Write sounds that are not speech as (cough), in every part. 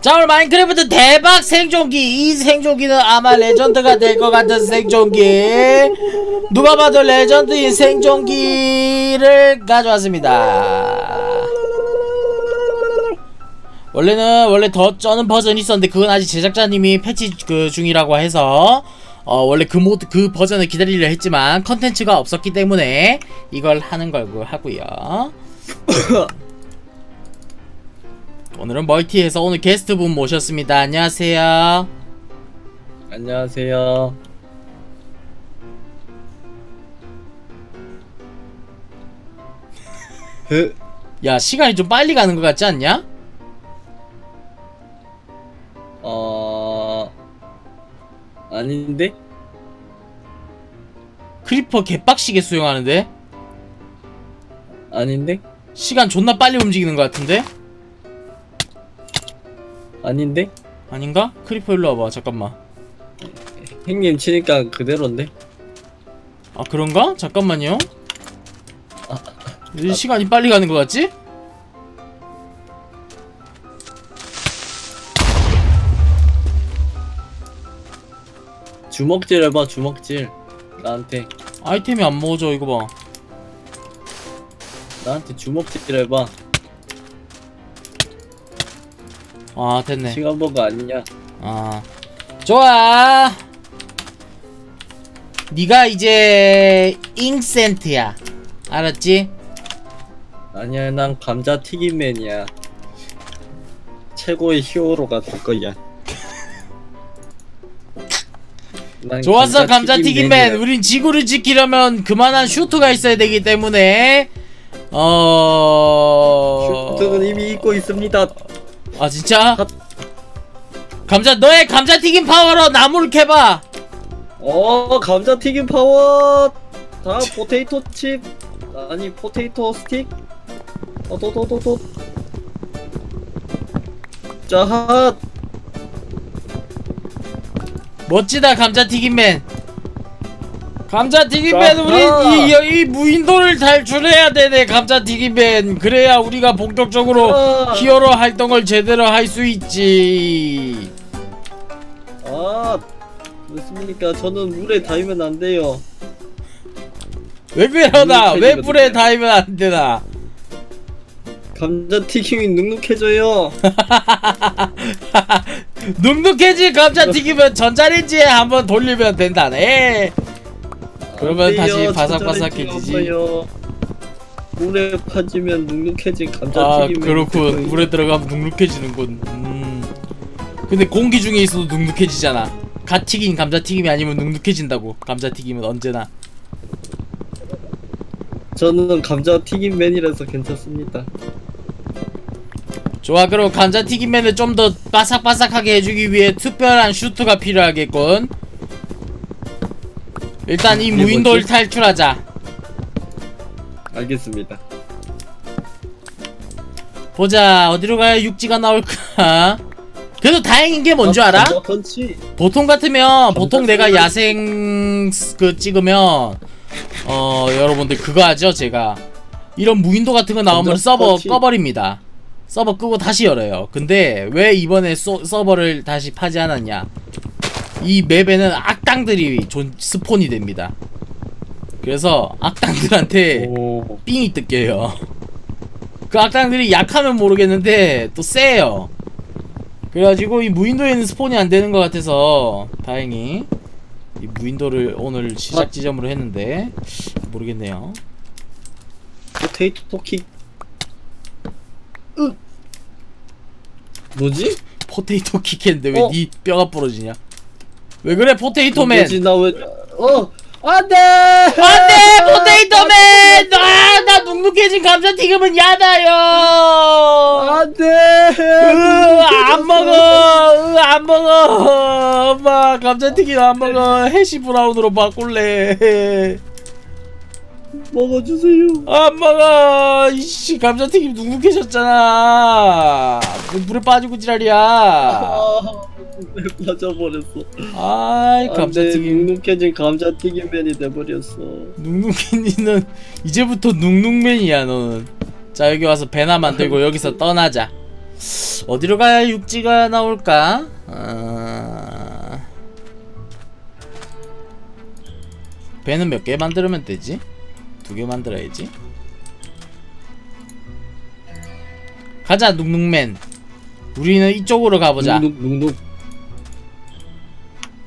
자 오늘 마인크래프트 대박 생존기. 이 생존기는 아마 레전드가 될 것 같은 생존기. 누가 봐도 레전드인 생존기를 가져왔습니다. 원래는 원래 더 쩌는 버전이 있었는데 그건 아직 제작자님이 패치 그 중이라고 해서 어 원래 그 모드 그 버전을 기다리려 했지만 컨텐츠가 없었기 때문에 이걸 하는 걸고 하고요 (coughs) (coughs) 오늘은 멀티에서 오늘 게스트분 모셨습니다. 안녕하세요. 안녕하세요. 흐, 야 시간이 좀 빨리 가는 것 같지 않냐? 어, 아닌데? 크리퍼 개빡시게 수영하는데 아닌데? 시간 존나 빨리 움직이는 것 같은데 아닌데? 아닌가? 크리퍼 일로 와봐 잠깐만. 형님 치니까 그대로인데? 아 그런가? 잠깐만요. 이 시간이 빨리 가는 것 같지? 주먹질 해봐, 주먹질. 나한테, 아이템이 안 먹어져 이거 봐. 나한테 주먹질 해봐. 아 됐네. 시간 버거 아니냐? 아 좋아. 네가 이제 잉센트야. 알았지? 아니야, 난 감자 튀김맨이야. 최고의 히어로가 될 거야. 난 좋았어 감자튀김맨 감자튀김맨이야. 우린 지구를 지키려면 그만한 슈트가 있어야 되기 때문에 어... 슈트는 이미 입고 있습니다. 아 진짜? 핫. 감자 너의 감자튀김 파워로 나무를 캐봐. 어 감자튀김 파워. 다 포테이토 칩. 아니 포테이토 스틱. 어도도도도 자핫. 멋지다 감자튀김맨 감자튀김맨 자, 우리 자. 이, 이 무인도를 탈출해야 되네 감자튀김맨 그래야 우리가 본격적으로 아. 히어로 활동을 제대로 할 수 있지. 아 그렇습니까? 저는 물에 닿으면 안 돼요. 왜 그러나? 음, 왜 팬이거든요. 불에 닿으면 안 되나? 감자튀김이 눅눅해져요. (laughs) 눅눅해진 감자튀김은 전자레인지에 한번 돌리면 된다네 그러면. 다시 바삭바삭해지지. 물에 파지면 눅눅해진 아 감자튀김이 그렇군. 물에 들어가면 눅눅해지는군. 음. 근데 공기 중에 있어도 눅눅해지잖아. 갓 튀긴 감자튀김이 아니면 눅눅해진다고. 감자튀김은 언제나. 저는 감자튀김맨이라서 괜찮습니다. 좋아 그럼 감자튀김맨을 좀 더 바삭바삭하게 해주기 위해 특별한 슈트가 필요하겠군 일단 이 무인도를 뭐지? 탈출하자 알겠습니다 보자 어디로 가야 육지가 나올까 그래도 다행인 게 뭔 줄 알아? 감자 펀치 보통 같으면 보통 감자 내가. 야생 스- 그 찍으면 어 여러분들 그거 하죠 제가 이런 무인도 같은 거 나오면 서버 펀치. 꺼버립니다 서버 끄고 다시 열어요 근데 왜 이번에 소, 서버를 다시 파지 않았냐 이 맵에는 악당들이 존, 스폰이 됩니다 그래서 악당들한테 오 삥이 뜯겨요. 그 악당들이 약하면 모르겠는데 또 세요. 그래가지고 이 무인도에는 스폰이 안 되는 것 같아서 다행히 이 무인도를 오늘 시작 지점으로 했는데 모르겠네요. 포테이토 킥 으. 뭐지? 포테이토 킥했는데 왜 어? 네 뼈가 부러지냐? 왜 그래 포테이토맨? 나왜 어 안돼 안돼 포테이토맨! 아나 눅눅해진 감자튀김은 야다요. 안돼 으, 안 먹어. 으, 안 먹어. 엄마 감자튀김 안 먹어. 해시 브라운으로 바꿀래. 먹어주세요 안 먹어. 이씨 감자튀김 눅눅해졌잖아. 그 물에 빠지고 지랄이야. 아 빠져버렸어 아이 안돼 감자튀김. 눅눅해진 감자튀김맨이 돼버렸어 눅눅이는 이제부터 눅눅맨이야 너는. 자 여기 와서 배나 만들고 여기서 떠나자. 어디로 가야 육지가 나올까? 아... 배는 몇 개 만들면 되지? 두 개 만들어야지. 가자, 눅눅맨. 우리는 이쪽으로 가보자. 눅눅 눅눅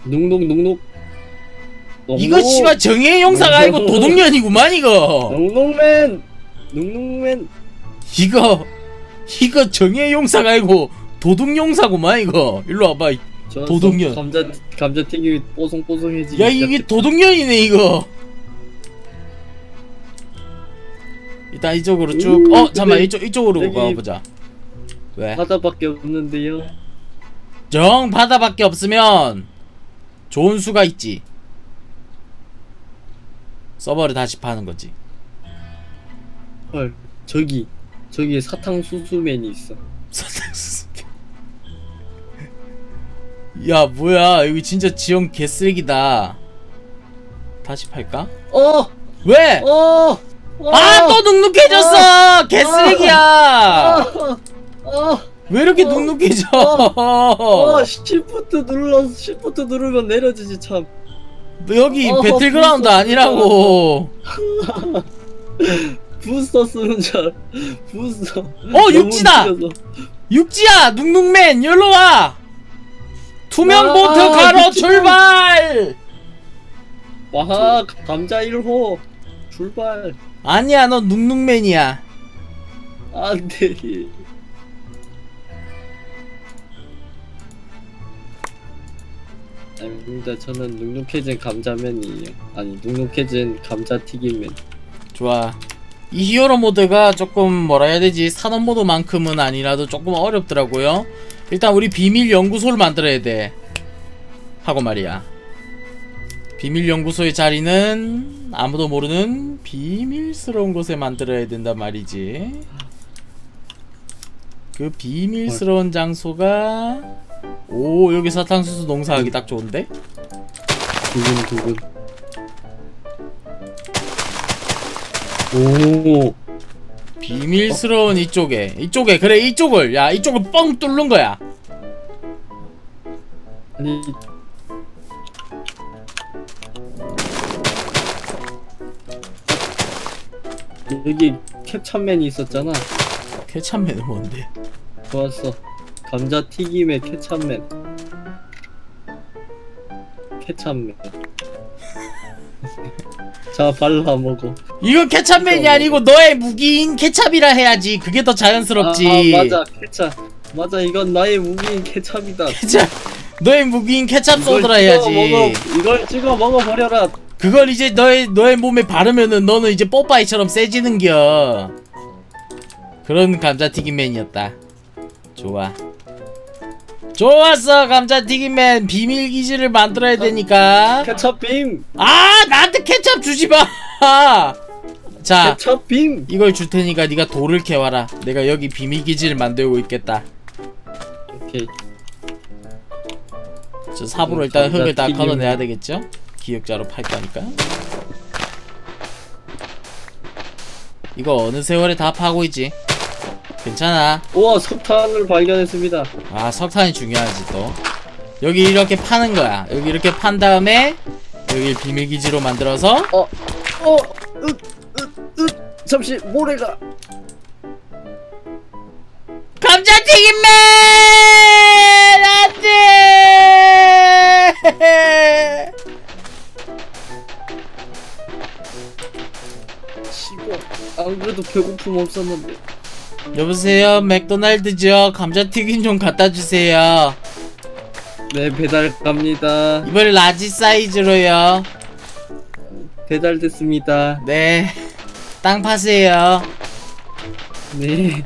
눅눅 눅눅 이거 씨발 정의의 용사가 아니고. 도둑년이구만 이거. 눅눅맨 눅눅맨 이거 이거 정의의 용사가 아니고 도둑 용사구만 이거. 일로 와봐. 저 도둑년. 감자 감자 튀김이 뽀송뽀송해지 야 이게 도둑년이네 이거. 일단 이쪽으로 쭉. 오, 어 잠만 이쪽 이쪽으로 여기- 가보자. 왜? 바다밖에 없는데요 정 바다밖에 없으면 좋은 수가 있지. 서버를 다시 파는 거지. 헐 저기 저기 사탕 수수맨이 있어 야 뭐야 여기 진짜 지형 개쓰레기다. 다시 팔까? 어! 왜? 어! 어! 아또 눅눅해졌어 개쓰레기야. 어! 어! 왜 이렇게 어. 눅눅해져? 어! 시프트 눌러 시프트 누르면 내려지지 참 여기 어, 배틀그라운드 부스터 아니라고. (laughs) 부스터 쓰는 줄. 부스터 어, 육지다! 너무. 육지야 눅눅맨 열로 와. 투명 아, 보트 가로 육지다. 출발. 와 감자 1호 출발 아니야 너 눅눅맨이야. 안돼 아닙니다 저는 눅눅해진 감자맨이에요 아니 눅눅해진 감자튀김맨 좋아. 이 히어로 모드가 조금 뭐라 해야 되지 산업 모드만큼은 아니라도 조금 어렵더라고요. 일단 우리 비밀 연구소를 만들어야 돼. 하고 말이야. 비밀 연구소의 자리는 아무도 모르는 비밀스러운 곳에 만들어야 된단 말이지. 그 비밀스러운 장소가 오 여기 사탕수수 농사하기 딱 좋은데? 두근 두근 오 비밀스러운 이쪽에 이쪽에 그래 이쪽을 야 이쪽을 뻥 뚫는 거야. 아니 여기 캡찹맨이 있었잖아. 케찹맨은 뭔데? 좋았어. 감자 튀김의 케찹맨. 케찹맨. (laughs) 자 발라 먹어 이거 케찹맨이 아니고 너의 무기인 케찹이라 해야지. 그게 더 자연스럽지. 아, 맞아. 케찹. 맞아 이건 나의 무기인 케찹이다. 케찹. 너의 무기인 케찹 이걸 소드라 찍어 해야지. 먹어, 이걸 찍어 먹어 버려라 그걸 이제 너의 너의 몸에 바르면은 너는 이제 뽀빠이처럼 세지는겨. 그런 감자튀김맨이었다. 좋아. 좋았어 감자튀김맨. 비밀 기지를 만들어야 되니까. 케찹빔. 아 나한테 케찹 주지 마! (laughs) 자 케찹빔. 이걸 줄 테니까 네가 돌을 캐와라. 내가 여기 비밀 기지를 만들고 있겠다. 오케이. 저 삽으로 음, 일단 흙을 다. 걷어내야 되겠죠? 기역자로 팔 거니까. 이거 어느 세월에 다 파고 있지? 괜찮아. 우와 석탄을 발견했습니다. 아 석탄이 중요하지 또. 여기 이렇게 파는 거야. 여기 이렇게 판 다음에 여기 비밀기지로 만들어서 어, 어, 으, 으, 으, 잠시 모래가. 감자튀김맨! 안돼 (laughs) 안 그래도 배고픔 없었는데. 여보세요? 맥도날드죠 감자튀김 좀 갖다 주세요. 네 배달 갑니다. 이번에 라지 사이즈로요. 배달 됐습니다. 네. 땅 파세요. 네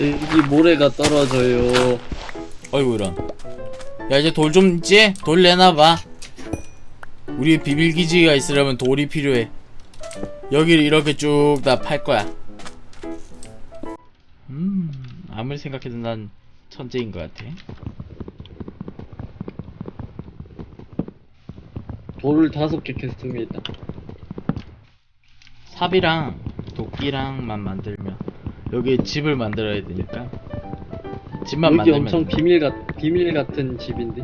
여기 모래가 떨어져요. 어이구 이런. 야 이제 돌 좀 있지? 돌 내놔봐. 우리 비밀 기지가 있으려면 돌이 필요해. 여기를 이렇게 쭉 다 팔 거야. 음 아무리 생각해도 난 천재인 것 같아. 돌을 다섯 개 캤습니다. 삽이랑 도끼랑만 만들면 여기 집을 만들어야 되니까 집만 여기 만들면 엄청 된다. 비밀 같 비밀 같은 집인데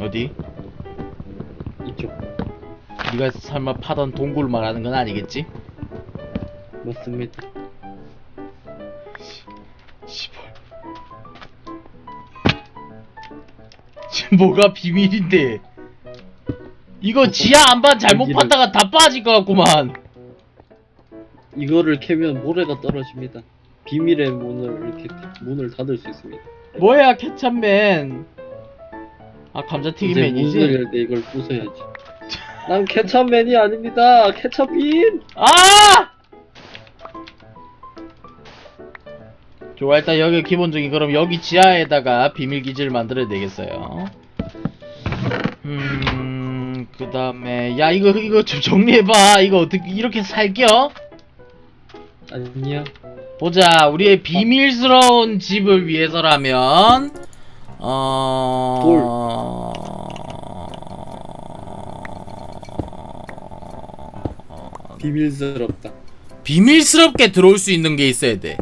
어디? 이쪽 네가 설마 파던 동굴 말하는 건 아니겠지? 맞습니다. 지금 뭐가 비밀인데 이거 지하 안반 잘못 여기를- 봤다가 다 빠질 것 같구만 이거를 캐면 모래가 떨어집니다. 비밀의 문을 이렇게 문을 닫을 수 있습니다. 뭐야 케찹맨 아 이제 감자튀김맨이지? 문을 열때 이걸 부숴야지. 난 케찹맨이 아닙니다. 케찹빈. 아! 좋아 일단 여기 기본적인 그럼 여기 지하에다가 비밀 기지를 만들어야 되겠어요. 음, 그 다음에 야 이거 이거 좀 정리해봐. 이거 어떻게 이렇게 살겨? 아니야. 보자 우리의 비밀스러운 집을 위해서라면 어... 비밀스럽다. 비밀스럽게 들어올 수 있는 게 있어야 돼.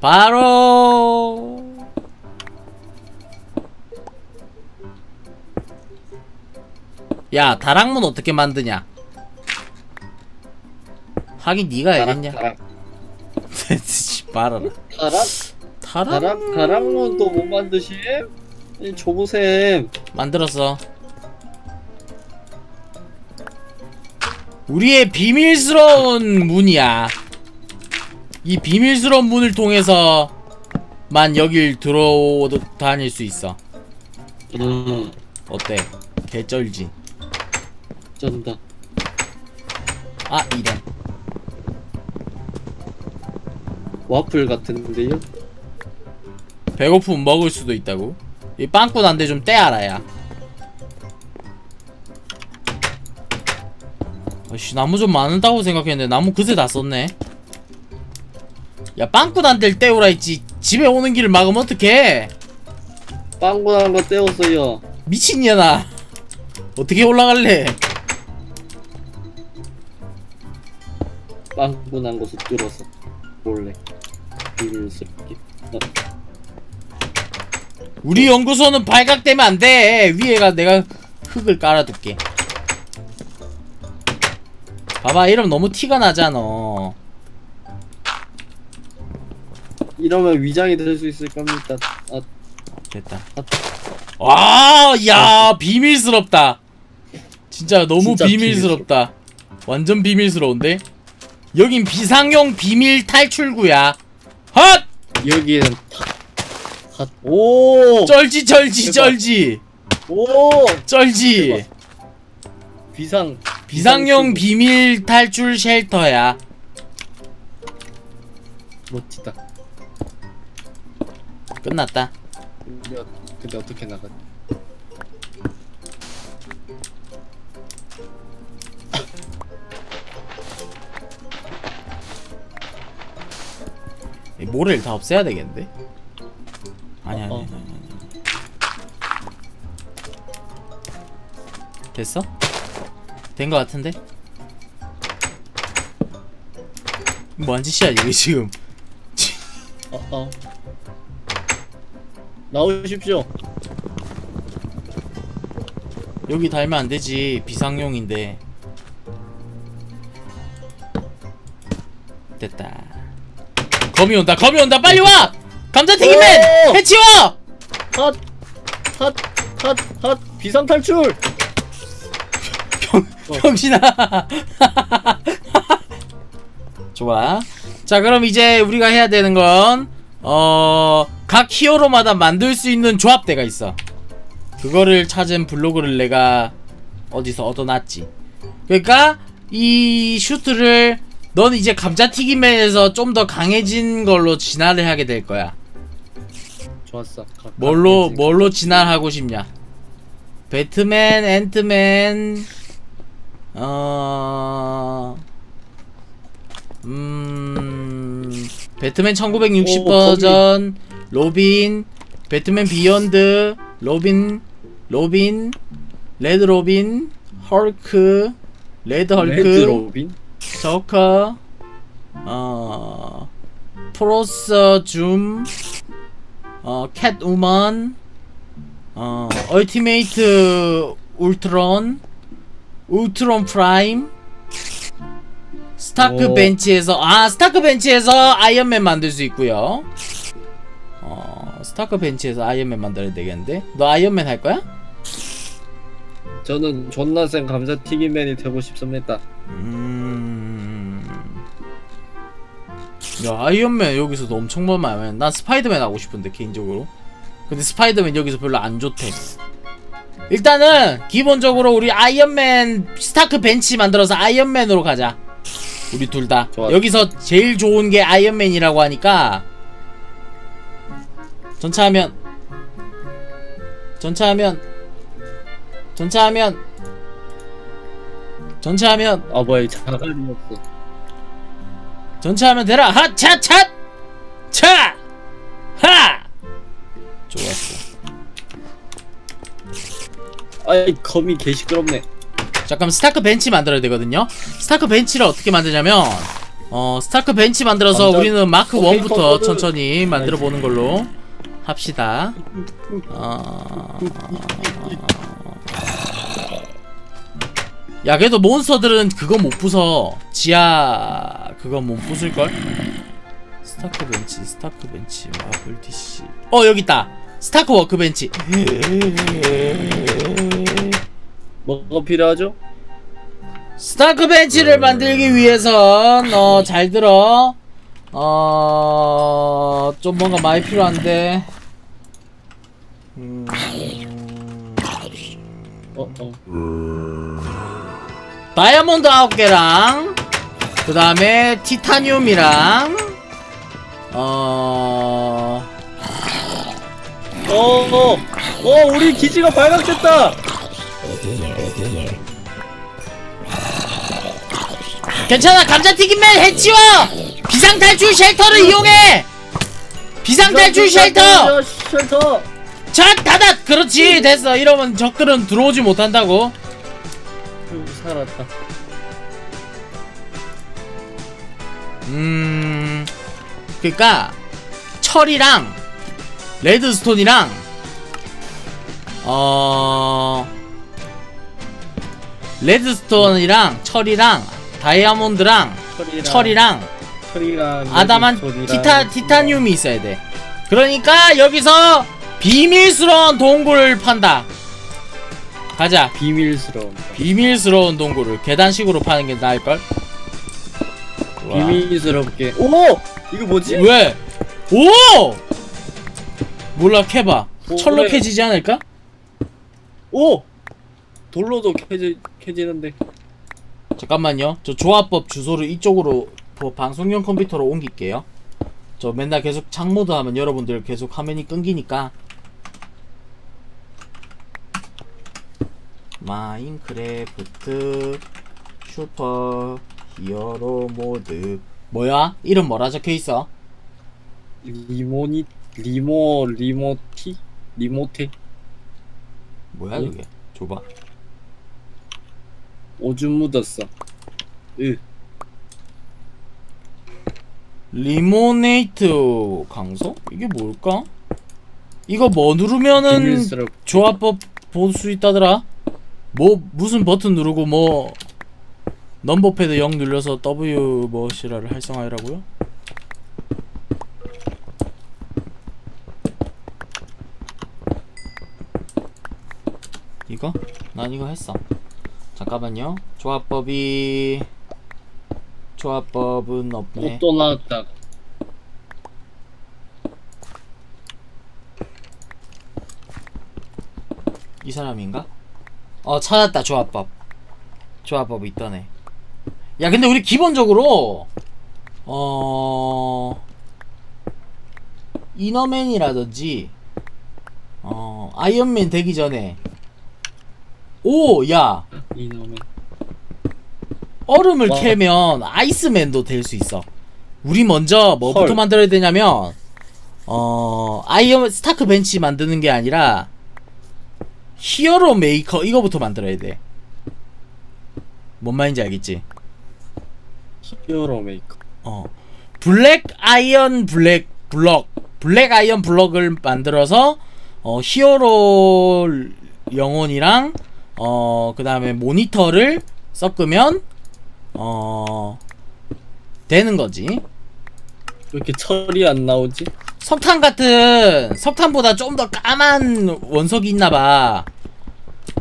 바로 야 다락문 어떻게 만드냐? 하긴 네가 알겠냐? 다락 (laughs) 씨, 말아라. 다락 다락 다락문 또못 만드심? 이 조보셈. 만들었어. 우리의 비밀스러운 문이야. 이 비밀스러운 문을 통해서 만 여길 들어 다닐 수 있어. 어, 어때? 개쩔지. 쩐다. 아 이런. 와플 같은데요? 배고프면 먹을 수도 있다고. 이 빵꾸 난데 좀 떼알아야. 아씨 나무 좀 많다고 생각했는데 나무 그새 다 썼네. 야 빵꾸 난데를 떼우라 했지. 집에 오는 길을 막으면 어떡해? 빵구난 거 떼었어요. 미친년아. 어떻게 올라갈래? 빵구난 것을 뚫어서 몰래 비밀스럽게. 어, 우리 연구소는 발각되면 안 돼. 위에가 내가 흙을 깔아둘게. 봐봐, 이러면 너무 티가 나잖아. 이러면 위장이 될 수 있을 겁니다. 아, 됐다. 와, 야, 비밀스럽다. 진짜 너무 진짜 비밀스럽다. 완전 비밀스러운데? 여긴 비상용 비밀 탈출구야. 헛! 여기에는 탁, 탁, 오, 쩔지, 쩔지, 대박. 쩔지. 오, 쩔지. 대박. 비상, 비상용 비상 비밀 탈출 쉘터야. 멋지다. 끝났다. 근데, 어- 근데 어떻게 나가? 이 모래를 다 없애야 되겠는데? 아니 아니 어, 아니 어. 아니. 아니. 됐어? 된 거 같은데? 뭐한 짓이야 이게 지금? 어, 어. 나오십시오. 여기 달면 안 되지 비상용인데. 됐다. 거미 온다 거미 온다 빨리 와! 감자튀김맨 오! 해치워! 핫, 핫, 핫, 핫, 비상 탈출. 병신아. (laughs) 좋아. 자, 그럼 이제 우리가 해야 되는 건, 어, 각 히어로마다 만들 수 있는 조합대가 있어. 그거를 찾은 블로그를 내가 어디서 얻어놨지. 그러니까, 이 슈트를, 넌 이제 감자튀김맨에서 좀 더 강해진 걸로 진화를 하게 될 거야. 좋았어. 가- 뭘로, 가- 뭘로 진화하고 싶냐? 배트맨, 앤트맨, 어, 음, 배트맨 1960 오, 버전, 로빈, 배트맨 비욘드, 로빈, 로빈 레드 로빈 헐크 레드 헐크 레드 로빈? 저커 어 프로서 줌 어, 캣우먼 어, 얼티메이트 울트론 울트론 프라임 스타크 오. 벤치에서 아 스타크 벤치에서 아이언맨 만들 수 있고요 어 스타크 벤치에서 아이언맨 만들어야 되겠는데 너 아이언맨 할 거야? 저는 존나 센 감자튀김맨이 되고 싶습니다. 음. 야 아이언맨 여기서도 엄청 많으면 난 스파이더맨 하고 싶은데 개인적으로. 근데 스파이더맨 여기서 별로 안 좋대. 일단은 기본적으로 우리 아이언맨 스타크 벤치 만들어서 아이언맨으로 가자. 우리 둘 다. 여기서 제일 좋은 게 아이언맨이라고 하니까. 전차하면. 전차하면. 전차하면. 전차하면. 아 뭐야 자갈이 없어. 전차하면 되라 하차차 차! 하! 좋았어 아이 검이 개 시끄럽네. 잠깐 스타크 벤치 만들어야 되거든요 스타크 ben치를 어떻게 만드냐면 어 스타크 벤치 만들어서 먼저 우리는 마크 오케이, 1부터 컴퓨터를- 천천히 만들어 보는 걸로 합시다 어... (laughs) 야 그래도 몬스터들은 그거 못 부숴. 지하 그거 못 부술걸? 스타크 벤치 스타크 벤치 마블 DC 어 여기 있다. 스타크 워크 벤치. 뭐가 필요하죠? 스타크 벤치를 만들기 위해선 어잘 들어. 어좀 뭔가 많이 필요한데. 음, 어 어. 다이아몬드 9개랑 그 다음에 티타늄이랑 어 어, 어, 어, 우리 기지가 발각됐다. 괜찮아 감자튀김맨 해치워! 비상탈출 쉘터를 이용해! 비상탈출 쉘터! 쉘터. 자 닫아! 그렇지 됐어. 이러면 적들은 들어오지 못한다고. 음, 살았다. 음 그니까 철이랑 레드스톤이랑 어 레드스톤이랑 철이랑 다이아몬드랑 철이랑 철이랑 철이랑 아담한 티타 티타늄이 있어야 돼. 그러니까 여기서 비밀스러운 동굴을 판다. 가자. 비밀스러운 비밀스러운 동굴을 계단식으로 파는 게 나을 걸. 비밀스럽게. 오, 이거 뭐지? 왜? 오! 몰라 캐봐. 오, 철로 그래. 캐지지 않을까? 오, 돌로도 캐지 캐지는데. 잠깐만요. 저 조합법 주소를 이쪽으로 뭐 방송용 컴퓨터로 옮길게요. 저 맨날 계속 창모드 하면 여러분들 계속 화면이 끊기니까. 마인크래프트 슈퍼 히어로 모드 뭐야? 이름 뭐라 적혀 있어? 리모니 리모 리모티 리모테 뭐야 응? 그게? 줘봐. 오줌 묻었어. 으, 리모네이트 강소? 이게 뭘까? 이거 뭐 누르면은 비밀스럽. 조합법 볼 수 있다더라. 뭐 무슨 버튼 누르고 뭐 넘버 패드 0 눌러서 W 뭐시라를 활성화하라고요? 이거? 난 이거 했어. 잠깐만요. 조합법이 조합법은 없네. 옷도 나왔다. 이 사람인가? 어 찾았다 조합법 조합법이 있더네 야 근데 우리 기본적으로 어 이너맨이라든지 어 아이언맨 되기 전에 오야 이놈의. 얼음을 와. 캐면 아이스맨도 될 수 있어. 우리 먼저 뭐부터 헐. 만들어야 되냐면 어 아이언 스타크 벤치 만드는 게 아니라 히어로 메이커 이거부터 만들어야 돼. 뭔 말인지 알겠지? 히어로 메이커. 어. 블랙 아이언 블랙 블럭 블랙 아이언 블럭을 만들어서 어 히어로 영혼이랑 어 그다음에 모니터를 섞으면 어 되는 거지. 왜 이렇게 철이 안 나오지? 석탄 같은 석탄보다 좀 더 까만 원석이 있나 봐.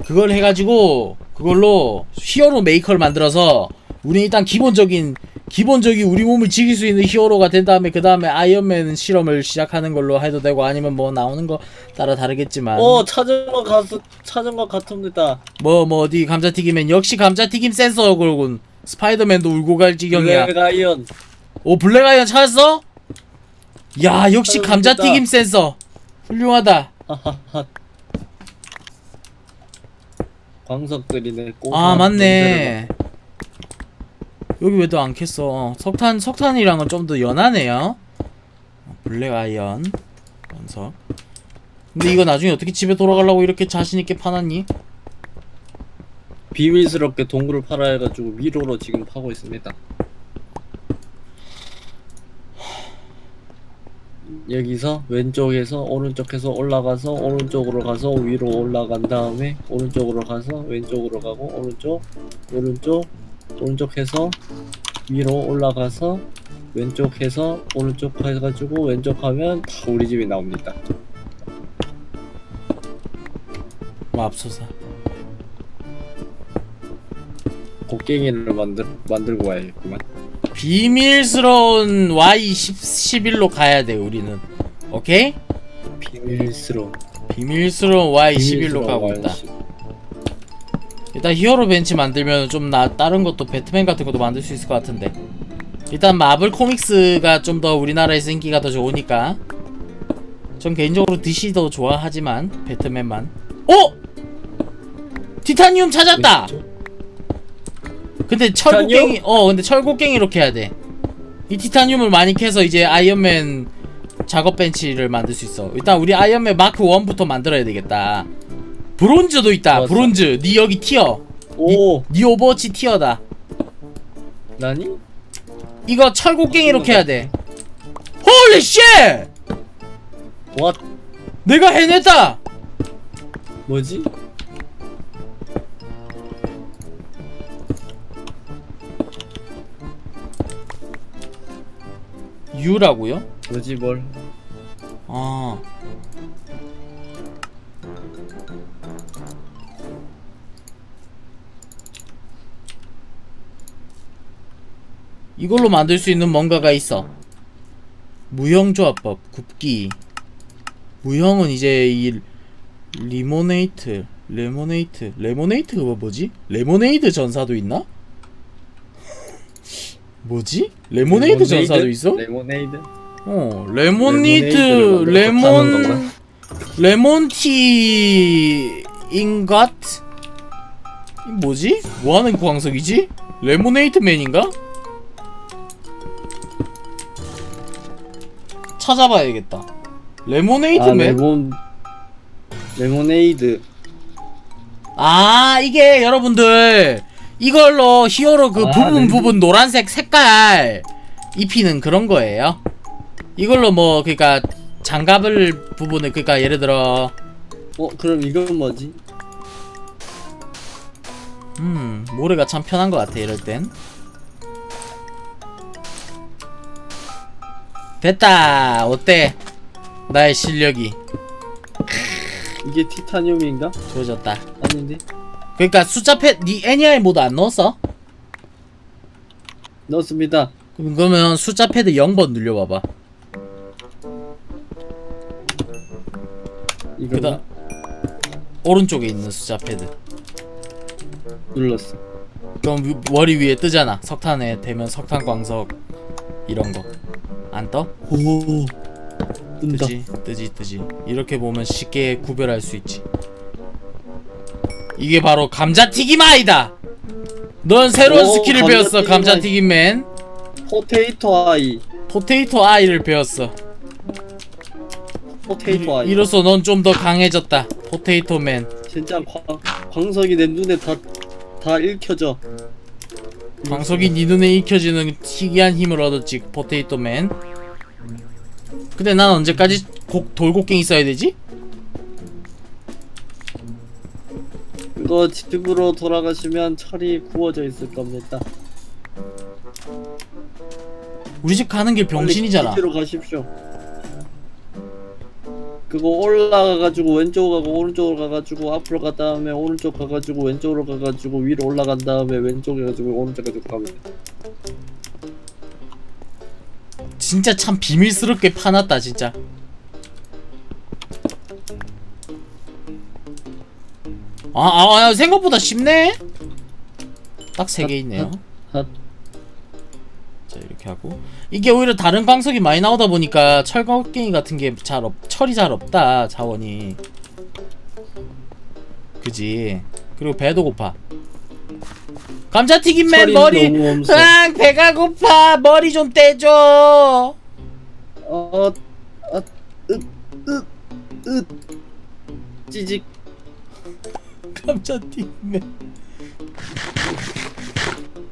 그걸 해가지고 그걸로 히어로 메이커를 만들어서 우리 일단 기본적인 기본적인 우리 몸을 지킬 수 있는 히어로가 된 다음에 그 다음에 아이언맨 실험을 시작하는 걸로 해도 되고 아니면 뭐 나오는 거 따라 다르겠지만 어 찾은 거 가서 찾은 거 같습니다. 뭐 뭐 어디 감자튀김엔 역시 감자튀김 센서 걸고 스파이더맨도 울고 갈 지경이야. 블랙 아이언. 오 블랙 아이언 찾았어? 야 역시 감자튀김. 센서 훌륭하다. 광석들이네. 아 맞네. 여기 왜 또안 켰어? 석탄 석탄이랑은 좀 더 연하네요. 블랙 아이언 원석. 근데 이거 나중에 어떻게 집에 돌아가려고 이렇게 자신 있게 파놨니? 비밀스럽게 동굴을 팔아 해가지고 미로로 지금 파고 있습니다. 여기서 왼쪽에서 오른쪽에서 올라가서 오른쪽으로 가서 위로 올라간 다음에 오른쪽으로 가서 왼쪽으로 가고 오른쪽 오른쪽 오른쪽 해서 위로 올라가서 왼쪽 해서 오른쪽 해가지고 왼쪽 하면 다 우리 집이 나옵니다. 맙소사. 곡괭이를 만들 만들고 와야겠구만. 비밀스러운 Y11로 가야 돼 우리는. 오케이? 비밀스러운 비밀스러운 Y11로 가고 있다. 일단 히어로 벤치 만들면 좀 나 다른 것도 배트맨 같은 것도 만들 수 있을 것 같은데 일단 마블 코믹스가 좀 더 우리나라에서 인기가 더 좋으니까 전 개인적으로 DC도 좋아하지만 배트맨만 어? 티타늄 찾았다! 근데 철곡갱이 어 근데 철곡갱이로 캐야 돼 이 티타늄을 많이 캐서 이제 아이언맨 작업 벤치를 만들 수 있어. 일단 우리 아이언맨 마크 1부터 만들어야 되겠다. 브론즈도 있다 좋았어. 브론즈. 니 여기 티어. 오. 니 오버워치 티어다. 나니? 이거 철곡갱이로 캐야 돼. 홀리 쉣와 내가 해냈다! 뭐지? U라고요? 뭐지 뭘? 아 이걸로 만들 수 있는 뭔가가 있어 무형조합법 굽기 무형은 이제 이 리모네이트 레모네이트 레모네이트가 뭐지? 레모네이드 전사도 있나? 뭐지? 레모네이드 전사도 있어? 레모네이드? 어 레모니드 레모네이드를 레몬 레몬티 인갓 이 뭐지? 뭐하는 광석이지? 레모네이트 맨인가? 찾아봐야겠다 레모네이트 아 맨? 레몬 레모네이드 아 이게 여러분들 이걸로 히어로 그 아, 부분 네. 부분 노란색 색깔 입히는 그런 거예요 이걸로 뭐 그니까 장갑을 부분을 그니까 예를 들어 어 그럼 이건 뭐지? 음 모래가 참 편한 것 같아 이럴 땐 됐다 어때 나의 실력이 이게 티타늄인가? 좋아졌다 아닌데? 그러니까 숫자 패니 애니아이 모드 안 넣었어? 넣었습니다. 그럼- 그러면 숫자 패드 0번 눌려봐봐. 이거 그다 오른쪽에 있는 숫자 패드. 눌렀어. 그럼 위- 머리 위에 뜨잖아. 석탄에 대면 석탄 광석 이런 거 안 떠? 오 뜬다. 뜨지 뜨지 뜨지. 이렇게 보면 쉽게 구별할 수 있지 이게 바로 감자튀김 아이다. 넌 새로운 오, 스킬을 배웠어 감자튀김 감자튀김맨. 포테이토 아이. 포테이토 아이를 배웠어. 포테이토 아이. 이로써 넌 좀 더 강해졌다 포테이토맨. 진짜 광, 광석이 내 눈에 다 다 읽혀져. 광석이 네 눈에 익혀지는 희귀한 힘을 얻었지 포테이토맨. 근데 난 언제까지 곡, 돌곡갱이 써야 되지? 그거 집으로 돌아가시면 철이 구워져 있을 겁니다. 우리 집 가는 길 병신이잖아 기지로 가십시오. 그거 올라가가지고 왼쪽 가고 오른쪽으로 가가지고 앞으로 가 다음에 오른쪽 가가지고 왼쪽으로 가가지고 위로 올라간 다음에 왼쪽 해가지고 오른쪽 가지고 가면 돼. 진짜 참 비밀스럽게 파놨다 진짜 아, 아, 아 생각보다 쉽네. 딱 세 개 있네요. 핫. 자 이렇게 하고. 이게 오히려 다른 광석이 많이 나오다 보니까 철곡갱이 같은 게 잘 없, 철이 잘 없다 자원이. 그지? 그리고 배도 고파. 감자튀김맨 머리. 으앙 배가 고파. 머리 좀 떼줘. 어, 아, 으, 으, 으, 찌직. 감자튀김맨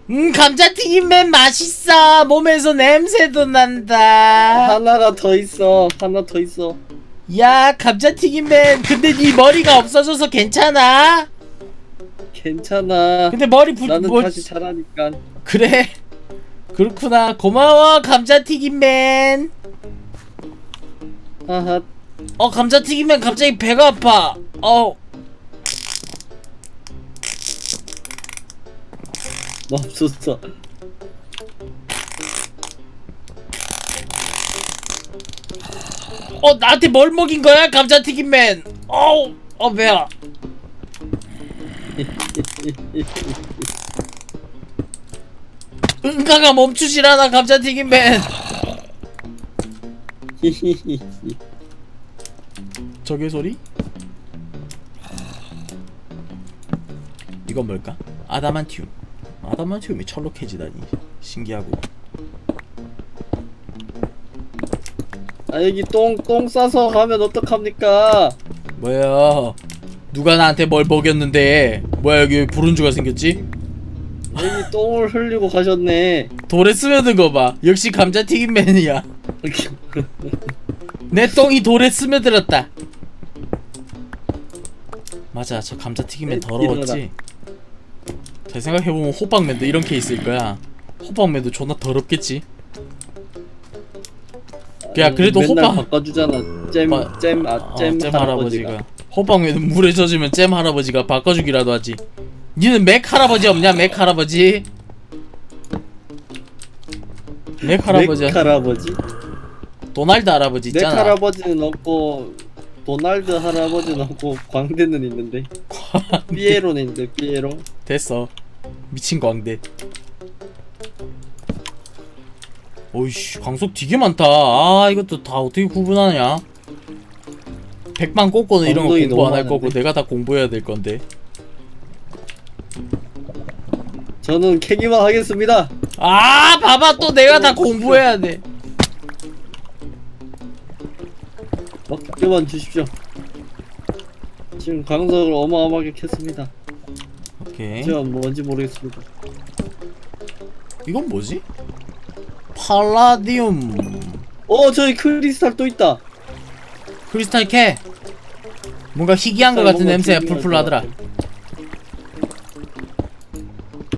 음 감자튀김맨 맛있어 몸에서 냄새도 난다 하나가 더 있어. 하나 더 있어. 야 감자튀김맨 근데 네 머리가 없어져서 괜찮아? 괜찮아. 근데 머리 부 나는 뭐 다시 자라니까. 그래 그렇구나 고마워 감자튀김맨 하하. 어 감자튀김맨 갑자기 배가 아파 어 맙소사. 어 나한테 뭘 먹인 거야 감자튀김맨 어우 어 배야 응가가 멈추질 않아 감자튀김맨 저게 소리? 이건 뭘까? 아다만티움 아다만티움이 철로 캐지다니. 신기하고. 아 여기 똥 똥 싸서 가면 어떡합니까? 뭐야? 누가 나한테 뭘 먹였는데? 뭐야 여기 왜 부른주가 생겼지? 여기 똥을 흘리고 가셨네. 돌에 스며든 거봐. 역시 감자튀김맨이야. (laughs) 내 똥이 돌에 스며들었다. 맞아 저 감자튀김맨 에, 더러웠지 잘 생각해보면 호빵맨도 이런 케이스일 거야. 호빵맨도 존나 더럽겠지. 야 그래도 맨날 호빵 바꿔주잖아. 잼, 마- 잼, 아, 어, 잼, 잼 할아버지가. 할아버지가. 호빵맨은 물에 젖으면 잼 할아버지가 바꿔주기라도 하지. 니는 맥 할아버지 없냐 맥 할아버지? 맥 할아버지 맥 할아버지? 도날드 할아버지 맥 있잖아. 할아버지는 없고 도날드 할아버지는 없고 광대는 있는데. (laughs) 삐에로는 있는데 삐에로? 됐어 미친 광대. 오이씨 광석 되게 많다. 아 이것도 다 어떻게 구분하냐? 백만 꽂고는 이런 거 공부 안 할 거고? 내가 다 공부해야 될 건데. 저는 캐기만 하겠습니다. 아 봐봐 또 내가 다 공부해야 돼. 맡겨만 주십시오. 지금 광석을 어마어마하게 캤습니다 오케이. 제가 뭔지 모르겠습니다. 이건 뭐지? 팔라디움. 어 저기 크리스탈 또 있다. 크리스탈 캐. 뭔가 희귀한 것 같은 냄새가 기분이 풀풀 나더라.